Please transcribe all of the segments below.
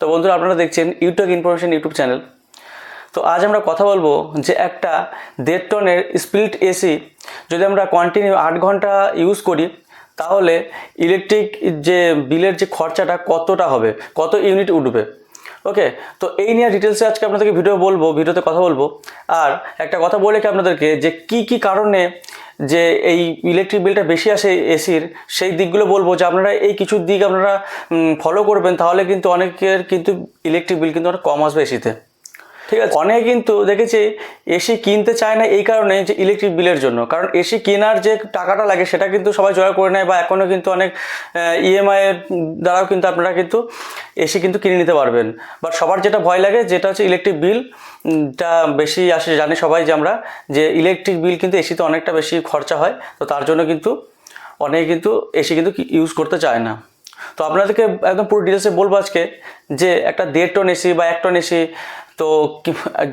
তো বন্ধুরা আপনারা দেখছেন ইউটিউব ইনফরমেশন ইউটিউব চ্যানেল তো আজ আমরা কথা বলব যে একটা দেড় টনের স্প্লিট এসি যদি আমরা কন্টিনিউ আট ঘণ্টা ইউজ করি, তাহলে ইলেকট্রিক যে বিলের যে খরচাটা কতটা হবে, কত ইউনিট উঠবে? ওকে তো এই নিয়ে ডিটেলসে আজকে আপনাদেরকে ভিডিও বলব ভিডিওতে কথা বলব। আর একটা কথা বলে কি আপনাদেরকে যে কি কি কারণে যে এই ইলেকট্রিক বিলটা বেশি আসে এসির সেই দিকগুলো বলব। যে আপনারা এই কিছু দিক আপনারা ফলো করবেন, তাহলে কিন্তু অনেকের কিন্তু ইলেকট্রিক বিল কিন্তু অনেক কম আসবে এসিতে ঠিক আছে। অনেকে কিন্তু দেখেছি এসি কিনতে চায় না এই কারণে যে ইলেকট্রিক বিলের জন্য। কারণ এসি কেনার যে টাকাটা লাগে সেটা কিন্তু সবাই জোগাড় করে নেয় বা এখনও কিন্তু অনেক ইএমআই এর দ্বারাও কিন্তু আপনারা কিন্তু এসি কিন্তু কিনে নিতে পারবেন। বাট সবার যেটা ভয় লাগে যেটা হচ্ছে ইলেকট্রিক বিল টা বেশি আসে। জানি সবাই যে আমরা যে ইলেকট্রিক বিল কিন্তু এসিতে অনেকটা বেশি খরচা হয়, তো তার জন্য কিন্তু অনেকে কিন্তু এসি কিন্তু ইউজ করতে চায় না। তো আপনাদেরকে একদম পুরো ডিটেলসে বলব আজকে যে একটা দেড় টন এসি বা এক টন এসি তো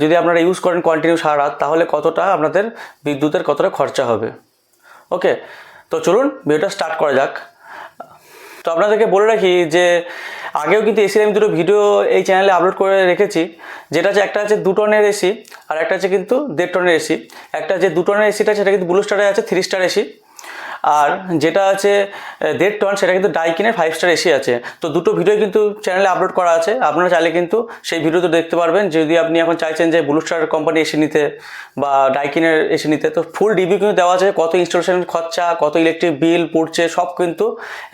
যদি আপনারা ইউজ করেন কন্টিনিউ সারা রাত, তাহলে কতটা আপনাদের বিদ্যুতের কতটা খরচা হবে? ওকে তো চলুন ভিডিওটা স্টার্ট করা যাক। তো আপনাদেরকে বলে রাখি যে, আগেও কিন্তু এসির আমি দুটো ভিডিও এই চ্যানেলে আপলোড করে রেখেছি। যেটা হচ্ছে, একটা আছে দু টনের এসি আর একটা আছে কিন্তু দেড় টনের এসি একটা যে দু টনের এসিটা সেটা কিন্তু ব্লু স্টারে আছে থ্রি স্টার এসি আর যেটা আছে দেড় টন সেটা কিন্তু ডাইকিনের ফাইভ স্টার এসি আছে। তো দুটো ভিডিও কিন্তু চ্যানেলে আপলোড করা আছে। আপনারা চাইলে কিন্তু সেই ভিডিওতে দেখতে পারবেন। যদি আপনি এখন চাইছেন যে ব্লু স্টার কোম্পানি এসি নিতে বা ডাইকিনের এসি নিতে, তো ফুল ডিবি কিন্তু দেওয়া আছে। কত ইনস্টলেশন খরচা, কত ইলেকট্রিক বিল পড়ছে, সব কিন্তু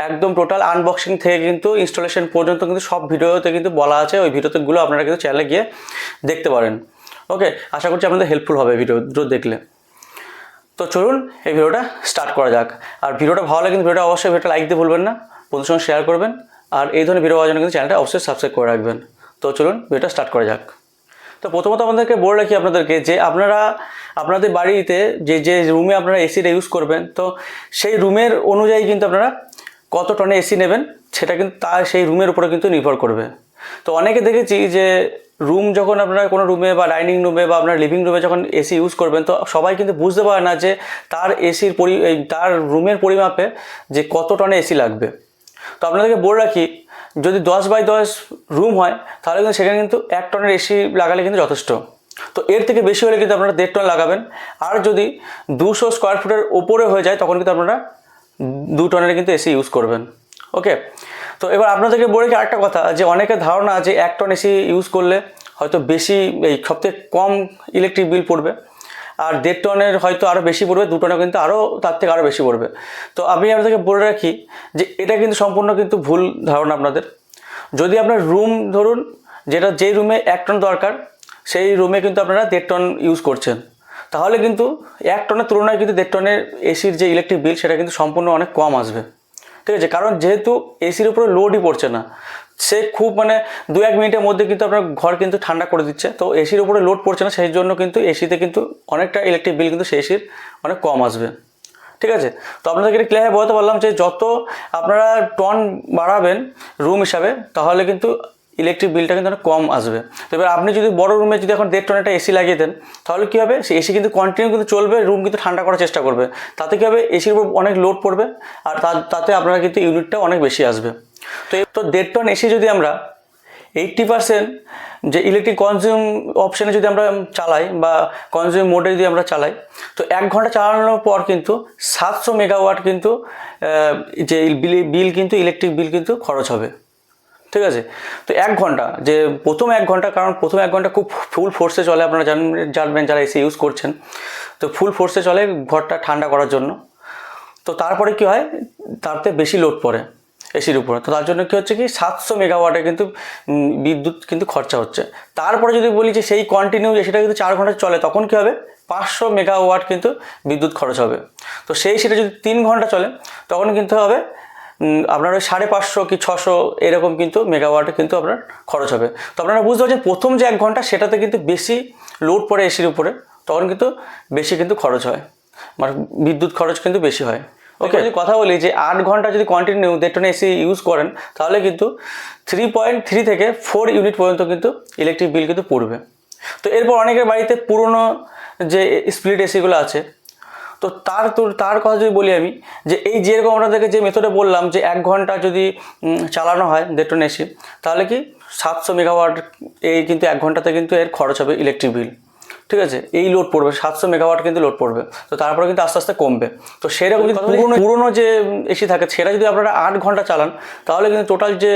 একদম টোটাল আনবক্সিং থেকে কিন্তু ইনস্টলেশন পর্যন্ত কিন্তু সব ভিডিওতে কিন্তু বলা আছে। ওই ভিডিওতেগুলো আপনারা কিন্তু চ্যানেলে গিয়ে দেখতে পারেন। ওকে আশা করছি আপনাদের হেল্পফুল হবে ভিডিও দেখলে। তো চলুন এই ভিডিওটা স্টার্ট করা যাক। আর ভিডিওটা ভালো লাগে কিন্তু ভিডিওটা অবশ্যই ভিডিওটা লাইক দিয়ে ভুলবেন না বন্ধুর সঙ্গে শেয়ার করবেন, আর এই ধরনের ভিডিও জন্য কিন্তু চ্যানেলটা অবশ্যই সাবস্ক্রাইব করে রাখবেন। তো চলুন ভিডিওটা স্টার্ট করা যাক। তো প্রথমত আপনাদেরকে বলে রাখি আপনাদেরকে যে আপনারা, আপনাদের বাড়িতে যে যে রুমে আপনারা এসিটা ইউজ করবেন, তো সেই রুমের অনুযায়ী কিন্তু আপনারা কত টনে এসি নেবেন, সেটা কিন্তু তার সেই রুমের উপরে কিন্তু নির্ভর করবে। তো অনেকে দেখেছি যে রুম যখন আপনারা কোনো রুমে বা ডাইনিং রুমে বা আপনার লিভিং রুমে যখন এসি ইউজ করবেন, তো সবাই কিন্তু বুঝতে পারে না যে তার এসির পরি তার রুমের পরিমাপে যে কত টনে এসি লাগবে। তো আপনাদেরকে বলে রাখি, যদি দশ বাই দশ রুম হয়, তাহলে কিন্তু সেখানে কিন্তু এক টনের এসি লাগালে কিন্তু যথেষ্ট। তো এর থেকে বেশি হলে কিন্তু আপনারা দেড় টন লাগাবেন। আর যদি দুশো স্কোয়ার ফুটের ওপরে হয়ে যায়, তখন কিন্তু আপনারা দু টনের কিন্তু এসি ইউজ করবেন। ওকে তো এবার আপনাদেরকে বলে কি আরেকটা কথা, যে অনেকের ধারণা যে এক টন এসি ইউজ করলে হয়তো বেশি এই সবথেকে কম ইলেকট্রিক বিল পড়বে, আর দেড় টনের হয়তো আরও বেশি পড়বে, দু টনে কিন্তু আরও তার থেকে আরও বেশি পড়বে। তো আমি আপনাদেরকে বলে রাখি যে এটা কিন্তু সম্পূর্ণ কিন্তু ভুল ধারণা আপনাদের। যদি আপনার রুম ধরুন, যেটা যেই রুমে এক টন দরকার, সেই রুমে কিন্তু আপনারা দেড় টন ইউজ করছেন। তাহলে কিন্তু এক টনের তুলনায় কিন্তু দেড় টনের এসির যে ইলেকট্রিক বিল সেটা কিন্তু সম্পূর্ণ অনেক কম আসবে। ঠিক আছে? কারণ যেহেতু এসির উপরে লোডই পড়ছে না, সে খুব মানে দু এক মিনিটের মধ্যে কিন্তু আপনার ঘর কিন্তু ঠান্ডা করে দিচ্ছে। তো এসির উপরে লোড পড়ছে না, সেই জন্য কিন্তু এসিতে কিন্তু অনেকটা ইলেকট্রিক বিল কিন্তু সেই এসির অনেক কম আসবে। ঠিক আছে? তো আপনাদেরকে এটা ক্লিয়ার বলতে পারলাম যে যত আপনারা টন বাড়াবেন রুম হিসাবে, তাহলে কিন্তু ইলেকট্রিক বিলটা কিন্তু অনেক কম আসবে। তো এবার আপনি যদি বড় রুমে যদি এখন দেড় টন একটা এসি লাগিয়ে দেন, তাহলে কী হবে? সেই এসি কিন্তু কন্টিনিউ কিন্তু চলবে রুম কিন্তু ঠান্ডা করার চেষ্টা করবে। তাতে কী হবে? এসির উপর অনেক লোড পড়বে, আর তাতে আপনারা কিন্তু ইউনিটটা অনেক বেশি আসবে। তো তো দেড় টন এসি যদি আমরা এইট্টি পার্সেন্ট যে ইলেকট্রিক কনজিউম অপশানে যদি আমরা চালাই বা কনজিউম মোডে যদি আমরা চালাই, তো এক ঘণ্টা চালানোর পর কিন্তু সাতশো মেগাওয়াট কিন্তু যে বিল কিন্তু ইলেকট্রিক বিল কিন্তু খরচ হবে। ঠিক আছে? তো এক ঘণ্টা, যে প্রথম এক ঘণ্টা, কারণ প্রথম এক ঘণ্টা খুব ফুল ফোর্সে চলে আপনারা জানবেন জানবেন যারা এসি ইউজ করছেন। তো ফুল ফোর্সে চলে ঘরটা ঠান্ডা করার জন্য। তো তারপরে কি হয়? তাতে বেশি লোড পড়ে এসির উপরে। তো তার জন্য কী হচ্ছে কি? সাতশো মেগাওয়াটে কিন্তু বিদ্যুৎ কিন্তু খরচা হচ্ছে। তারপরে যদি বলি যে সেই কন্টিনিউ সেটা কিন্তু চার ঘণ্টা চলে, তখন কি হবে? পাঁচশো মেগাওয়াট কিন্তু বিদ্যুৎ খরচ হবে। তো সেই সেটা যদি তিন ঘণ্টা চলে, তখন কিন্তু হবে আপনার ওই সাড়ে পাঁচশো কি ছশো এরকম কিন্তু মেগাওয়াটে কিন্তু আপনার খরচ হবে। তো আপনারা বুঝতে পারছেন প্রথম যে এক ঘণ্টা সেটাতে কিন্তু বেশি লোড পড়ে এসির উপরে তখন কিন্তু বেশি কিন্তু খরচ হয়। মানে বিদ্যুৎ খরচ কিন্তু বেশি হয়। ওকে যদি কথা বলি যে আট ঘণ্টা যদি কন্টিনিউ দেড় টন এসি ইউজ করেন তাহলে কিন্তু থ্রি পয়েন্ট থ্রি থেকে ফোর ইউনিট পর্যন্ত কিন্তু ইলেকট্রিক বিল কিন্তু পড়বে। তো এরপর অনেকের বাড়িতে পুরনো যে স্প্লিট এসিগুলো আছে তো তার তার কথা যদি বলি আমি, যে এই যেরকম আপনাদেরকে যে মেথডে বললাম, যে এক ঘণ্টা যদি চালানো হয় ডেটোনেশি এসি তাহলে কি সাতশো মেগাওয়াট এই কিন্তু এক ঘন্টাতে কিন্তু এর খরচ হবে ইলেকট্রিক বিল ঠিক আছে? এই লোড পড়বে সাতশো মেগাওয়াট কিন্তু লোড পড়বে। তো তারপরে কিন্তু আস্তে আস্তে কমবে। তো সেরকম যদি পুরোনো পুরোনো যে এসি থাকে সেটা যদি আপনারা আট ঘণ্টা চালান তাহলে কিন্তু টোটাল যে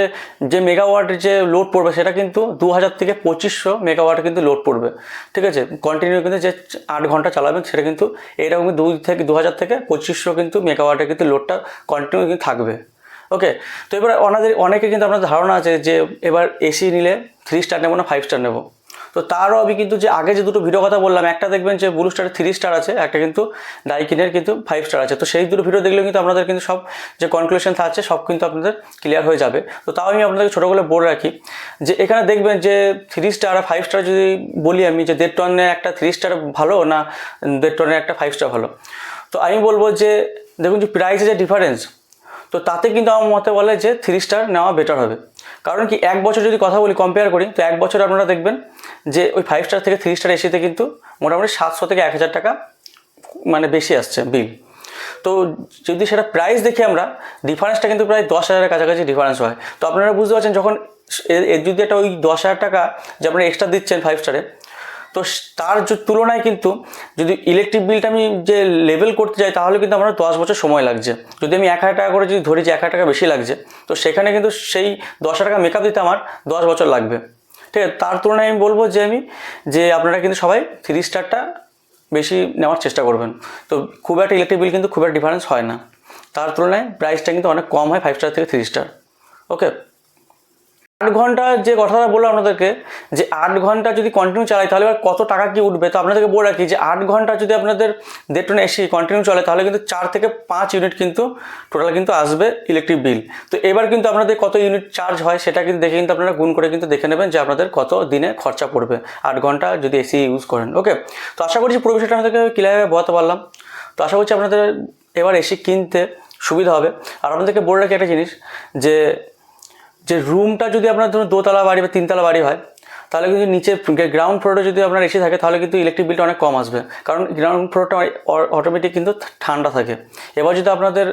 যে মেগাওয়াট যে লোড পড়বে সেটা কিন্তু দু হাজার থেকে পঁচিশশো মেগাওয়াট কিন্তু লোড পড়বে। ঠিক আছে? কন্টিনিউ কিন্তু যে আট ঘণ্টা চালাবেন সেটা কিন্তু এরকম দুই থেকে দু হাজার থেকে পঁচিশশো কিন্তু মেগাওয়াটের কিন্তু লোডটা কন্টিনিউ কিন্তু থাকবে। ওকে তো এবার ওনাদের অনেকে কিন্তু আপনার ধারণা আছে যে এবার এসি নিলে থ্রি স্টার নেব না ফাইভ স্টার নেব। তো তারও আমি কিন্তু যে আগে যে দুটো ভিডিও কথা বললাম, একটা দেখবেন যে ব্লু স্টারের থ্রি স্টার আছে, একটা কিন্তু ডাইকিনের কিন্তু ফাইভ স্টার আছে। তো সেই দুটো ভিডিও দেখলেও কিন্তু আপনাদের কিন্তু সব যে কনক্লুশন আছে সব কিন্তু আপনাদের ক্লিয়ার হয়ে যাবে। তো তাও আমি আপনাদেরকে ছোটো করে বলে রাখি যে এখানে দেখবেন যে থ্রি স্টার আর ফাইভ স্টার যদি বলি আমি যে দেড় টনের একটা থ্রি স্টার ভালো না দেড় টনের একটা ফাইভ স্টার ভালো। তো আমি বলব যে দেখুন যে প্রাইসে যে ডিফারেন্স তো তাতে কিন্তু আমার মতে বলে যে থ্রি স্টার নেওয়া বেটার হবে। কারণ কি এক বছর যদি কথা বলি কম্পেয়ার করি, তো এক বছর আপনারা দেখবেন যে ওই ফাইভ স্টার থেকে থ্রি স্টার এসিতে কিন্তু মোটামুটি সাতশো থেকে এক হাজার টাকা মানে বেশি আসছে বিল তো যদি সেটা প্রাইস দেখি আমরা ডিফারেন্সটা কিন্তু প্রায় দশ হাজারের কাছাকাছি ডিফারেন্স হয়। তো আপনারা বুঝতে পারছেন যখন এর যদি একটা ওই দশ হাজার টাকা যে আপনারা এক্সট্রা দিচ্ছেন ফাইভ স্টারে তো তার তুলনায় কিন্তু যদি ইলেকট্রিক বিলটা আমি যে লেভেল করতে যাই, তাহলে কিন্তু আমার দশ বছর সময় লাগছে। যদি আমি এক হাজার টাকা করে যদি ধরি যে এক হাজার টাকা বেশি লাগছে, তো সেখানে কিন্তু সেই দশ হাজার টাকা মেকআপ দিতে আমার দশ বছর লাগবে। ঠিক আছে, তার তুলনায় আমি বলব যে আমি, যে আপনারা কিন্তু সবাই থ্রি স্টারটা বেশি নেওয়ার চেষ্টা করবেন। তো খুব একটা ইলেকট্রিক বিল কিন্তু খুব একটা ডিফারেন্স হয় না। তার তুলনায় প্রাইসটা কিন্তু অনেক কম হয় ফাইভ স্টার থেকে থ্রি স্টার ওকে আট ঘণ্টা যে কথাটা বললাম আপনাদেরকে, যে আট ঘণ্টা যদি কন্টিনিউ চালাই, তাহলে এবার কত টাকা কি উঠবে? তো আপনাদেরকে বলে রাখি যে আট ঘণ্টা যদি আপনাদের দেড় টন এসি কন্টিনিউ চলে, তাহলে কিন্তু চার থেকে পাঁচ ইউনিট কিন্তু টোটাল কিন্তু আসবে ইলেকট্রিক বিল তো এবার কিন্তু আপনাদের কত ইউনিট চার্জ হয়, সেটা কিন্তু দেখে কিন্তু আপনারা গুণ করে কিন্তু দেখে নেবেন যে আপনাদের কত দিনে খরচা পড়বে আট ঘণ্টা যদি এসি ইউজ করেন। ওকে তো আশা করছি পুরো বিষয়টা আপনাদেরকে ক্লিয়ারভাবে বোঝাতে পারলাম। তো আশা করছি আপনাদের এবার এসি কিনতে সুবিধা হবে। আর আপনাদেরকে বলে রাখি একটা জিনিস, যে যে রুমটা যদি আপনার ধরুন দোতলা বাড়ি বা তিনতলা বাড়ি হয়, তাহলে কিন্তু নিচে গ্রাউন্ড ফ্লোরে যদি আপনার এসি থাকে, তাহলে কিন্তু ইলেকট্রিক বিলটা অনেক কম আসবে। কারণ গ্রাউন্ড ফ্লোরটা অটোমেটিক কিন্তু ঠান্ডা থাকে। এবার যদি আপনাদের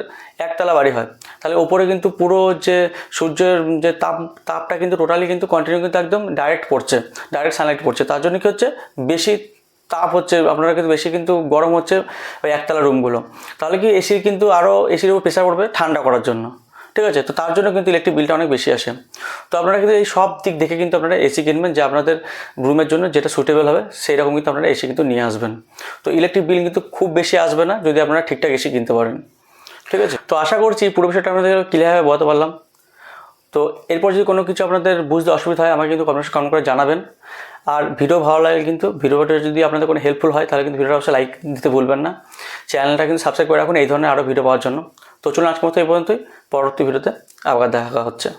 একতলা বাড়ি হয়, তাহলে ওপরে কিন্তু পুরো যে সূর্যের যে তাপ, তাপটা কিন্তু টোটালি কিন্তু কন্টিনিউ কিন্তু একদম ডাইরেক্ট পড়ছে ডাইরেক্ট সানলাইট পড়ছে। তার জন্য কী হচ্ছে, বেশি তাপ হচ্ছে, আপনারা কিন্তু বেশি কিন্তু গরম হচ্ছে ওই একতলা রুমগুলো তাহলে কি এসির কিন্তু আরও এসির উপর প্রেশার পড়বে ঠান্ডা করার জন্য। ঠিক আছে? তো তার জন্য কিন্তু ইলেকট্রিক বিলটা অনেক বেশি আসে। তো আপনারা কিন্তু এই সব দিক দেখে কিন্তু আপনারা এসি কিনবেন, যে আপনাদের রুমের জন্য যেটা সুটেবল হবে সেই রকম কিন্তু আপনারা এসি কিন্তু নিয়ে আসবেন। তো ইলেকট্রিক বিল কিন্তু খুব বেশি আসবে না, যদি আপনারা ঠিকঠাক এসি কিনতে পারেন। ঠিক আছে? তো আশা করছি পুরো বিষয়টা আপনাদের ক্লিয়ারভাবে বলতে পারলাম। তো এরপর যদি কোনো কিছু আপনাদের বুঝতে অসুবিধা হয়, আমাকে কিন্তু কমেন্ট কমেন্ট করে জানাবেন। আর ভিডিও ভালো লাগে কিন্তু ভিডিওটা যদি আপনাদের কোনো হেল্পফুল হয়, তাহলে কিন্তু ভিডিওটা অবশ্যই লাইক দিতে ভুলবেন না। চ্যানেলটা কিন্তু সাবস্ক্রাইব করে রাখুন, এই ধরনের আরও ভিডিও পাওয়ার জন্য। তো চলুন আজকের মতো এই পর্যন্তই। পরবর্তী ভিডিওতে আবার দেখা হচ্ছে।